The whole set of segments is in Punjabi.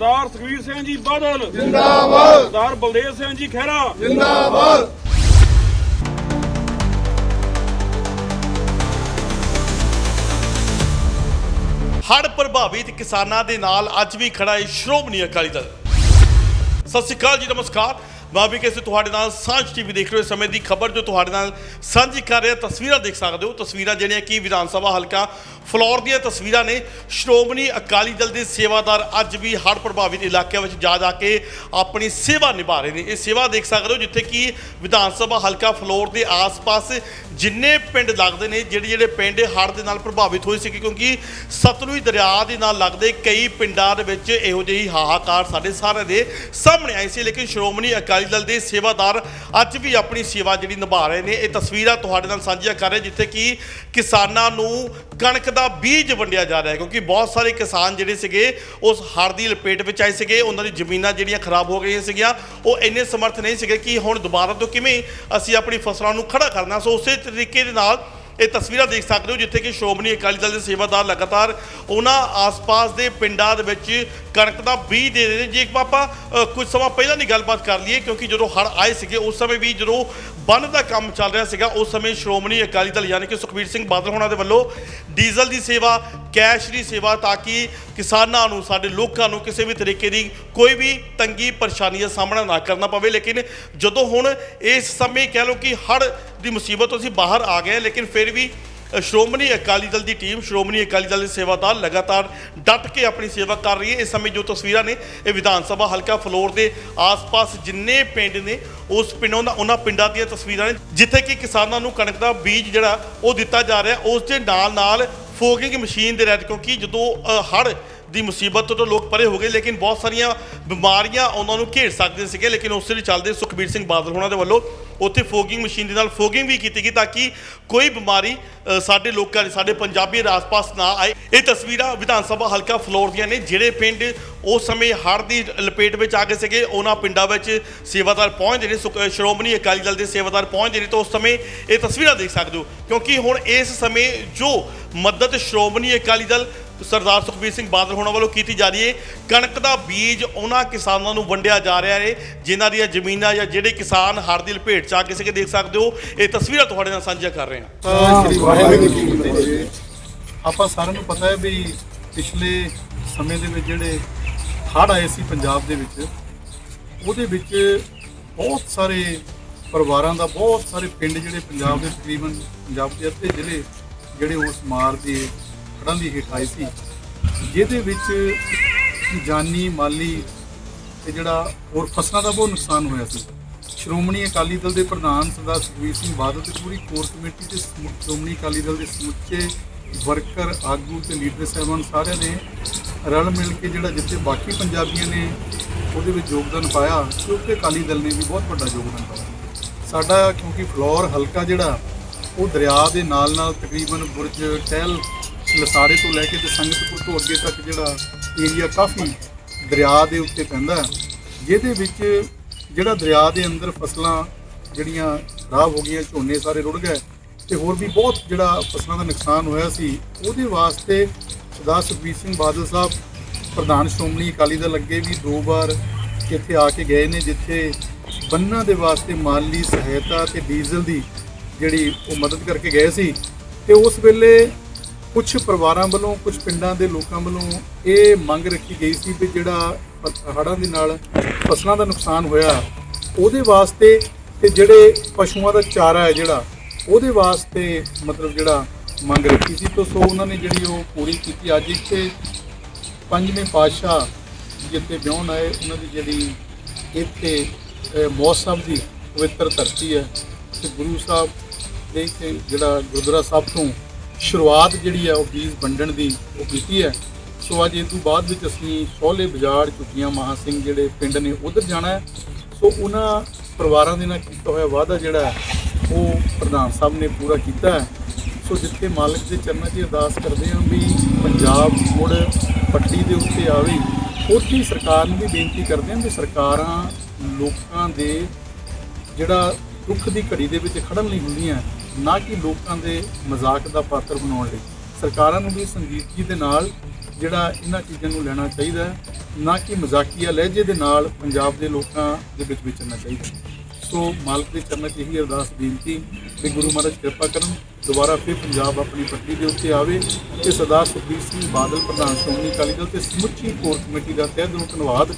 ਸਰਦਾਰ ਸੁਖਵੀਰ ਸਿੰਘ ਜੀ ਬਾਦਲ। ਜਿੰਦਾਬਾਦ। ਸਰਦਾਰ ਬਲਦੇਵ ਸਿੰਘ ਜੀ ਖਹਿਰਾ। ਜਿੰਦਾਬਾਦ। ਹੜ੍ਹ ਪ੍ਰਭਾਵਿਤ ਕਿਸਾਨਾਂ ਦੇ ਨਾਲ ਅੱਜ ਵੀ ਖੜਾ ਹੈ ਸ਼੍ਰੋਮਣੀ ਅਕਾਲੀ ਦਲ। ਸਤਿ ਸ਼੍ਰੀ ਅਕਾਲ ਜੀ ਨਮਸਕਾਰ। ਬਾਬੀ ਵੀ ਕਿਸੇ ਤੁਹਾਡੇ ਨਾਲ ਸਾਂਝ ਟੀਵੀ ਦੇਖ ਰਹੇ ਹੋ ਇਸ ਸਮੇਂ ਦੀ ਖਬਰ ਜੋ ਤੁਹਾਡੇ ਨਾਲ ਸਾਂਝੀ ਕਰ ਰਿਹਾ, ਤਸਵੀਰਾਂ ਦੇਖ ਸਕਦੇ ਹੋ। ਤਸਵੀਰਾਂ ਜਿਹੜੀਆਂ ਕਿ ਵਿਧਾਨ ਸਭਾ ਹਲਕਾ ਫਲੋਰ ਦੀਆਂ ਤਸਵੀਰਾਂ ਨੇ। ਸ਼੍ਰੋਮਣੀ ਅਕਾਲੀ ਦਲ ਦੇ ਸੇਵਾਦਾਰ ਅੱਜ ਵੀ ਹੜ੍ਹ ਪ੍ਰਭਾਵਿਤ ਇਲਾਕਿਆਂ ਵਿੱਚ ਜਾ ਜਾ ਕੇ ਆਪਣੀ ਸੇਵਾ ਨਿਭਾ ਰਹੇ ਨੇ। ਇਹ ਸੇਵਾ ਦੇਖ ਸਕਦੇ ਹੋ ਜਿੱਥੇ ਕਿ ਵਿਧਾਨ ਸਭਾ ਹਲਕਾ ਫਲੋਰ ਦੇ ਆਸ-ਪਾਸ ਜਿੰਨੇ ਪਿੰਡ ਲੱਗਦੇ ਨੇ, ਜਿਹੜੇ ਜਿਹੜੇ ਪਿੰਡ ਹੜ੍ਹ ਦੇ ਨਾਲ ਪ੍ਰਭਾਵਿਤ ਹੋਏ ਸੀ, ਕਿਉਂਕਿ ਸਤਲੁਜ ਦਰਿਆ ਦੇ ਨਾਲ ਲੱਗਦੇ ਕਈ ਪਿੰਡਾਂ ਦੇ ਵਿੱਚ ਇਹੋ ਜਿਹੀ ਹਾਹਾਕਾਰ ਸਾਡੇ ਸਾਰਿਆਂ ਦੇ ਸਾਹਮਣੇ ਆਈ ਸੀ। ਲੇਕਿਨ ਸ਼੍ਰੋਮਣੀ ਅਕਾਲੀ ਦਲ ਦੇ ਸੇਵਾਦਾਰ ਅੱਜ ਵੀ ਆਪਣੀ ਸੇਵਾ ਜਿਹੜੀ ਨਿਭਾ ਰਹੇ ਨੇ। ਇਹ ਤਸਵੀਰਾਂ ਤੁਹਾਡੇ ਨਾਲ ਸਾਂਝੀਆਂ ਕਰ ਰਹੇ, ਜਿੱਥੇ ਕਿ ਕਿਸਾਨਾਂ ਨੂੰ ਕਣਕ ਦਾ ਬੀਜ ਵੰਡਿਆ ਜਾ ਰਿਹਾ ਹੈ, ਕਿਉਂਕਿ ਬਹੁਤ ਸਾਰੇ ਕਿਸਾਨ ਜਿਹੜੇ ਸੀਗੇ, ਉਸ ਹੜ੍ਹ ਦੀ ਲਪੇਟ ਵਿੱਚ ਆਏ ਸੀਗੇ। ਉਹਨਾਂ ਦੀ ਜ਼ਮੀਨਾਂ ਜਿਹੜੀਆਂ ਖਰਾਬ ਹੋ ਗਈਆਂ ਸੀਗੀਆਂ, ਉਹ ਇੰਨੇ ਸਮਰਥ ਨਹੀਂ ਸੀਗੇ ਕਿ ਹੁਣ ਦੁਬਾਰਾ ਤੋਂ ਕਿਵੇਂ ਅਸੀਂ ਆਪਣੀ ਫਸਲਾਂ ਨੂੰ ਖੜਾ ਕਰਨਾ। ਸੋ ਉਸੇ ਤਰੀਕੇ ਦੇ ਨਾਲ ਇਹ ਤਸਵੀਰਾਂ ਦੇਖ ਸਕਦੇ ਹੋ, ਜਿੱਥੇ ਕਿ ਸ਼੍ਰੋਮਣੀ ਅਕਾਲੀ ਦਲ ਦੇ ਸੇਵਾਦਾਰ ਲਗਾਤਾਰ ਉਹਨਾਂ ਆਸ-ਪਾਸ ਦੇ ਪਿੰਡਾਂ ਦੇ ਵਿੱਚ ਕਣਕ ਦਾ ਬੀਜ ਦੇ ਰਹੇ ਨੇ। ਜੇ ਆਪਾਂ ਕੁਝ ਸਮਾਂ ਪਹਿਲਾਂ ਦੀ ਗੱਲਬਾਤ ਕਰ ਲਈਏ, ਕਿਉਂਕਿ ਜਦੋਂ ਹੜ੍ਹ ਆਏ ਸੀਗੇ, ਉਸ ਸਮੇਂ ਵੀ ਜਦੋਂ ਬੰਨ ਦਾ ਕੰਮ ਚੱਲ ਰਿਹਾ ਸੀਗਾ, ਉਸ ਸਮੇਂ ਸ਼੍ਰੋਮਣੀ ਅਕਾਲੀ ਦਲ ਯਾਨੀ ਕਿ ਸੁਖਬੀਰ ਸਿੰਘ ਬਾਦਲ ਹੋਣਾ ਦੇ ਵੱਲੋਂ ਡੀਜ਼ਲ ਦੀ ਸੇਵਾ, ਕੈਸ਼ ਦੀ ਸੇਵਾ ਤਾਂ ਕਿ ਕਿਸਾਨਾਂ ਨੂੰ, ਸਾਡੇ ਲੋਕਾਂ ਨੂੰ ਕਿਸੇ ਵੀ ਤਰੀਕੇ ਦੀ ਕੋਈ ਵੀ ਤੰਗੀ, ਪਰੇਸ਼ਾਨੀ ਦਾ ਸਾਹਮਣਾ ਨਾ ਕਰਨਾ ਪਵੇ। ਲੇਕਿਨ ਜਦੋਂ ਹੁਣ ਇਸ ਸਮੇਂ ਕਹਿ ਲਓ ਕਿ ਹੜ੍ਹ ਦੀ ਮੁਸੀਬਤ ਤੋਂ ਅਸੀਂ ਬਾਹਰ ਆ ਗਏ ਲੇਕਿਨ ਫਿਰ ਵੀ ਸ਼੍ਰੋਮਣੀ ਅਕਾਲੀ ਦਲ ਦੀ ਟੀਮ, ਸ਼੍ਰੋਮਣੀ ਅਕਾਲੀ ਦਲ ਦੇ ਸੇਵਾਦਾਰ ਲਗਾਤਾਰ ਡਟ ਕੇ ਆਪਣੀ ਸੇਵਾ ਕਰ ਰਹੀ ਹੈ। ਇਸ ਸਮੇਂ ਜੋ ਤਸਵੀਰਾਂ ਨੇ, ਇਹ ਵਿਧਾਨ ਸਭਾ ਹਲਕਾ ਫਲੋਰ ਦੇ ਆਸ-ਪਾਸ ਜਿੰਨੇ ਪਿੰਡ ਨੇ, ਉਸ ਪਿੰਡੋਂ ਦਾ, ਉਹਨਾਂ ਪਿੰਡਾਂ ਦੀਆਂ ਤਸਵੀਰਾਂ ਨੇ, ਜਿੱਥੇ ਕਿ ਕਿਸਾਨਾਂ ਨੂੰ ਕਣਕ ਦਾ ਬੀਜ ਜਿਹੜਾ ਉਹ ਦਿੱਤਾ ਜਾ ਰਿਹਾ। ਉਸ ਦੇ ਨਾਲ-ਨਾਲ ਫੋਗਿੰਗ ਮਸ਼ੀਨ ਦੇ ਰਹਿਤ ਕਿਉਂਕਿ ਜਦੋਂ ਹੜ ਦੀ ਮੁਸੀਬਤ ਤੋਂ ਲੋਕ ਪਰੇ ਹੋ ਗਏ, ਲੇਕਿਨ ਬਹੁਤ ਸਾਰੀਆਂ ਬਿਮਾਰੀਆਂ ਉਹਨਾਂ ਨੂੰ ਘੇਰ ਸਕਦੇ ਸੀਗੇ, ਲੇਕਿਨ ਉਸੇ ਦੇ ਚੱਲਦੇ ਸੁਖਬੀਰ ਸਿੰਘ ਬਾਦਲ ਹੋਣਾ ਦੇ ਵੱਲੋਂ ਉੱਥੇ ਫੋਗਿੰਗ ਮਸ਼ੀਨ ਦੇ ਨਾਲ ਫੋਗਿੰਗ ਵੀ ਕੀਤੀ ਗਈ ਤਾਂ ਕਿ ਕੋਈ ਬਿਮਾਰੀ ਸਾਡੇ ਲੋਕਾਂ ਦੇ ਸਾਡੇ ਪੰਜਾਬੀ ਆਸ-ਪਾਸ ਨਾ ਆਏ। ਇਹ ਤਸਵੀਰਾਂ ਵਿਧਾਨ ਸਭਾ ਹਲਕਾ ਫਲੋਰ ਦੀਆਂ ਨੇ, ਜਿਹੜੇ ਪਿੰਡ ਉਸ ਸਮੇਂ ਹੜ੍ਹ ਦੀ ਲਪੇਟ ਵਿੱਚ ਆ ਗਏ ਸੀਗੇ, ਉਹਨਾਂ ਪਿੰਡਾਂ ਵਿੱਚ ਸੇਵਾਦਾਰ ਪਹੁੰਚਦੇ ਨੇ ਸੁਖ- ਸ਼੍ਰੋਮਣੀ ਅਕਾਲੀ ਦਲ ਦੇ ਸੇਵਾਦਾਰ ਪਹੁੰਚਦੇ ਨੇ ਤਾਂ ਉਸ ਸਮੇਂ ਇਹ ਤਸਵੀਰਾਂ ਦੇਖ ਸਕਦੇ ਹੋ। ਕਿਉਂਕਿ ਹੁਣ ਇਸ ਸਮੇਂ ਜੋ ਮਦਦ ਸ਼੍ਰੋਮਣੀ ਅਕਾਲੀ ਦਲ ਸਰਦਾਰ ਸੁਖਬੀਰ ਸਿੰਘ ਬਾਦਲ ਹੋਣਾ ਵੱਲੋਂ ਕੀਤੀ ਜਾ ਰਹੀ ਹੈ। ਕਣਕ ਦਾ ਬੀਜ ਉਹਨਾਂ ਕਿਸਾਨਾਂ ਨੂੰ ਵੰਡਿਆ ਜਾ ਰਿਹਾ ਹੈ, ਜਿਨ੍ਹਾਂ ਦੀਆਂ ਜ਼ਮੀਨਾਂ ਜਾਂ ਜਿਹੜੇ ਕਿਸਾਨ ਹੜ ਦੀ ਲਪੇਟ ਚ ਆ ਕੇ ਦੇਖ ਸਕਦੇ ਹੋ। ਇਹ ਤਸਵੀਰਾਂ ਤੁਹਾਡੇ ਨਾਲ ਸਾਂਝੀਆਂ ਕਰ ਰਹੇ ਹਾਂ। ਆਪਾਂ ਸਾਰਿਆਂ ਨੂੰ ਪਤਾ ਹੈ ਵੀ ਪਿਛਲੇ ਸਮੇਂ ਦੇ ਵਿੱਚ ਜਿਹੜੇ ਹੜ੍ਹ ਆਏ ਸੀ ਪੰਜਾਬ ਦੇ ਵਿੱਚ, ਉਹਦੇ ਵਿੱਚ ਬਹੁਤ ਸਾਰੇ ਪਰਿਵਾਰਾਂ ਦਾ, ਬਹੁਤ ਸਾਰੇ ਪਿੰਡ ਜਿਹੜੇ ਪੰਜਾਬ ਦੇ ਤਕਰੀਬਨ, ਪੰਜਾਬ ਦੇ ਅੱਧੇ ਜ਼ਿਲ੍ਹੇ ਜਿਹੜੇ ਉਸ ਮਾਰ ਦੇ ਹੜ੍ਹਾਂ ਦੀ ਹੇਠ ਆਏ ਸੀ। ਜਿਹਦੇ ਵਿੱਚ ਜਾਨੀ, ਮਾਲੀ ਤੇ ਜਿਹੜਾ ਹੋਰ ਫਸਲਾਂ ਦਾ ਬਹੁਤ ਨੁਕਸਾਨ ਹੋਇਆ ਸੀ। ਸ਼੍ਰੋਮਣੀ ਅਕਾਲੀ ਦਲ ਦੇ ਪ੍ਰਧਾਨ ਸਰਦਾਰ ਸੁਖਬੀਰ ਸਿੰਘ ਬਾਦਲ ਤੇ ਪੂਰੀ ਕੋਰ ਕਮੇਟੀ ਤੇ ਸ਼੍ਰੋਮਣੀ ਅਕਾਲੀ ਦਲ ਦੇ ਸਮੁੱਚੇ ਵਰਕਰ, ਆਗੂ ਤੇ ਲੀਡਰ ਸਾਹਿਬਾਨ ਸਾਰਿਆਂ ਨੇ ਰਲ ਮਿਲ ਕੇ ਜਿਹੜਾ ਜਿੱਥੇ ਬਾਕੀ ਪੰਜਾਬੀਆਂ ਨੇ ਉਹਦੇ ਵਿੱਚ ਯੋਗਦਾਨ ਪਾਇਆ ਤੇ ਉੱਥੇ ਅਕਾਲੀ ਦਲ ਨੇ ਵੀ ਬਹੁਤ ਵੱਡਾ ਯੋਗਦਾਨ ਪਾਇਆ। ਸਾਡਾ ਕਿਉਂਕਿ ਫਲੋਰ ਹਲਕਾ ਜਿਹੜਾ, ਉਹ ਦਰਿਆ ਦੇ ਨਾਲ ਨਾਲ ਤਕਰੀਬਨ ਬੁਰਜ, ਟਹਿਲ ਲਸਾਰੇ ਤੋਂ ਲੈ ਕੇ ਤੇ ਸੰਗਤਪੁਰ ਤੋਂ ਅੱਗੇ ਤੱਕ ਜਿਹੜਾ ਏਰੀਆ ਕਾਫੀ ਦਰਿਆ ਦੇ ਉੱਤੇ ਪੈਂਦਾ ਜਿਹਦੇ ਵਿੱਚ ਜਿਹੜਾ ਦਰਿਆ ਦੇ ਅੰਦਰ ਫਸਲਾਂ ਜਿਹੜੀਆਂ ਖਰਾਬ ਹੋ ਗਈਆਂ, ਝੋਨੇ ਸਾਰੇ ਰੁੜ ਗਏ ਤੇ ਹੋਰ ਵੀ ਬਹੁਤ ਜਿਹੜਾ ਫਸਲਾਂ ਦਾ ਨੁਕਸਾਨ ਹੋਇਆ ਸੀ, ਉਹਦੇ ਵਾਸਤੇ ਸਰਦਾਰ ਸੁਖਬੀਰ ਸਿੰਘ ਬਾਦਲ ਸਾਹਿਬ, ਪ੍ਰਧਾਨ ਸ਼੍ਰੋਮਣੀ ਅਕਾਲੀ ਦਲ ਅੱਗੇ ਵੀ ਦੋ ਵਾਰ ਇੱਥੇ ਆ ਕੇ ਗਏ ਨੇ, ਜਿੱਥੇ ਬੰਨਾਂ ਦੇ ਵਾਸਤੇ ਮਾਲੀ ਸਹਾਇਤਾ ਤੇ ਡੀਜ਼ਲ ਦੀ ਜਿਹੜੀ ਉਹ ਮਦਦ ਕਰਕੇ ਗਏ ਸੀ ਤੇ ਉਸ ਵੇਲੇ ਕੁਝ ਪਰਿਵਾਰਾਂ ਵੱਲੋਂ ਕੁਝ ਪਿੰਡਾਂ ਦੇ ਲੋਕਾਂ ਵੱਲੋਂ ਇਹ ਮੰਗ ਰੱਖੀ ਗਈ ਸੀ ਕਿ ਜਿਹੜਾ ਹੜ੍ਹਾਂ ਦੇ ਨਾਲ ਫਸਲਾਂ ਦਾ ਨੁਕਸਾਨ ਹੋਇਆ ਉਹਦੇ ਵਾਸਤੇ ਤੇ ਜਿਹੜੇ ਪਸ਼ੂਆਂ ਦਾ ਚਾਰਾ ਹੈ ਜਿਹੜਾ ਉਹਦੇ ਵਾਸਤੇ ਮਤਲਬ ਜਿਹੜਾ ਮੰਗ ਰੱਖੀ ਸੀ। ਤਾਂ ਸੋ ਉਹਨਾਂ ਨੇ ਜਿਹੜੀ ਉਹ ਪੂਰੀ ਕੀਤੀ। ਅੱਜ ਇੱਥੇ ਪੰਜਵੇਂ ਪਾਤਸ਼ਾਹ ਜਿੱਥੇ ਵਿਆਹਣ ਆਏ ਉਹਨਾਂ ਦੀ ਜਿਹੜੀ ਇੱਥੇ ਅਹ, ਮੌਸਮ ਦੀ ਪਵਿੱਤਰ ਧਰਤੀ ਹੈ। ਤੇ ਗੁਰੂ ਸਾਹਿਬ ਦੇ ਇੱਥੇ ਜਿਹੜਾ ਗੁਰਦੁਆਰਾ ਸਾਹਿਬ ਤੋਂ ਸ਼ੁਰੂਆਤ ਜਿਹੜੀ ਹੈ ਉਹ ਬੀਜ ਵੰਡਣ ਦੀ ਉਹ ਕੀਤੀ ਹੈ। ਸੋ ਅੱਜ ਇਹ ਤੋਂ ਬਾਅਦ ਵਿੱਚ ਅਸੀਂ ਸੋਹਲੇ ਬਾਜ਼ਾਰ ਚੁੱਕੀਆਂ ਮਹਾ ਸਿੰਘ ਜਿਹੜੇ ਪਿੰਡ ਨੇ, ਉਧਰ ਜਾਣਾ ਹੈ। ਸੋ ਉਹਨਾਂ ਪਰਿਵਾਰਾਂ ਦੇ ਨਾਲ ਕੀਤਾ ਹੋਇਆ ਵਾਅਦਾ ਜਿਹੜਾ ਉਹ ਪ੍ਰਧਾਨ ਸਾਹਿਬ ਨੇ ਪੂਰਾ ਕੀਤਾ ਹੈ। ਸੋ ਜਿੱਥੇ ਮਾਲਕ ਦੇ ਚਰਨਾਂ 'ਚ ਅਰਦਾਸ ਕਰਦੇ ਹਾਂ ਵੀ ਪੰਜਾਬ ਮੁੜ ਪੱਟੀ ਦੇ ਉੱਤੇ ਆਵੇ, ਉੱਥੇ ਹੀ ਸਰਕਾਰ ਨੂੰ ਵੀ ਬੇਨਤੀ ਕਰਦੇ ਹਾਂ ਵੀ ਸਰਕਾਰਾਂ ਲੋਕਾਂ ਦੇ ਜਿਹੜਾ ਦੁੱਖ ਦੀ ਘੜੀ ਦੇ ਵਿੱਚ ਖੜਨ ਲਈ ਹੁੰਦੀਆਂ ਨਾ ਕਿ ਲੋਕਾਂ ਦੇ ਮਜ਼ਾਕ ਦਾ ਪਾਤਰ ਬਣਾਉਣ ਲਈ। ਸਰਕਾਰਾਂ ਨੂੰ ਵੀ ਸੰਜੀਦਗੀ ਦੇ ਨਾਲ ਜਿਹੜਾ ਇਹਨਾਂ ਚੀਜ਼ਾਂ ਨੂੰ ਲੈਣਾ ਚਾਹੀਦਾ ਹੈ, ਨਾ ਕਿ ਮਜ਼ਾਕੀਆ ਲਹਿਜੇ ਦੇ ਨਾਲ ਪੰਜਾਬ ਦੇ ਲੋਕਾਂ ਦੇ ਵਿੱਚ ਵਿਚਰਨਾ ਚਾਹੀਦਾ ਸੋ ਮਾਲਕ ਦੇ ਚਰਨਾਂ 'ਚ ਇਹੀ ਅਰਦਾਸ ਬੇਨਤੀ, ਕਿ ਗੁਰੂ ਮਹਾਰਾਜ ਕਿਰਪਾ ਕਰਨ, ਦੁਬਾਰਾ ਫਿਰ ਪੰਜਾਬ ਆਪਣੀ ਪੱਟੀ ਦੇ ਉੱਤੇ ਆਵੇ। ਤੇ ਸਰਦਾਰ ਸੁਖਬੀਰ ਸਿੰਘ ਬਾਦਲ, ਪ੍ਰਧਾਨ ਸ਼੍ਰੋਮਣੀ ਅਕਾਲੀ ਦਲ ਤੇ ਸਮੁੱਚੀ ਕੋਰ ਕਮੇਟੀ ਦਾ ਤਹਿ ਦਿਲੋਂ ਧੰਨਵਾਦ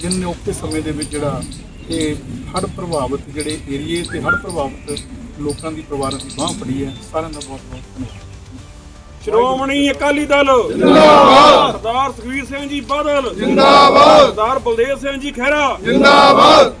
ਜਿਨ੍ਹਾਂ ਨੇ ਔਖੇ ਸਮੇਂ ਦੇ ਵਿੱਚ ਜਿਹੜਾ ਇਹ ਹੜ੍ਹ ਪ੍ਰਭਾਵਿਤ ਜਿਹੜੇ ਏਰੀਏ ਤੇ ਹੜ੍ਹ ਪ੍ਰਭਾਵਿਤ ਲੋਕਾਂ ਦੀ ਪਰਿਵਾਰਾਂ ਦੀ ਬਾਹ ਫੜੀ ਹੈ ਸਾਰਿਆਂ ਦਾ ਬਹੁਤ ਬਹੁਤ ਧੰਨਵਾਦ। ਸ਼੍ਰੋਮਣੀ ਅਕਾਲੀ ਦਲ। ਜਿੰਦਾਬਾਦ। ਸਰਦਾਰ ਸੁਖਵੀਰ ਸਿੰਘ ਜੀ ਬਾਦਲ। ਜਿੰਦਾਬਾਦ। ਸਰਦਾਰ ਬਲਦੇਵ ਸਿੰਘ ਜੀ ਖਹਿਰਾ। ਜਿੰਦਾਬਾਦ।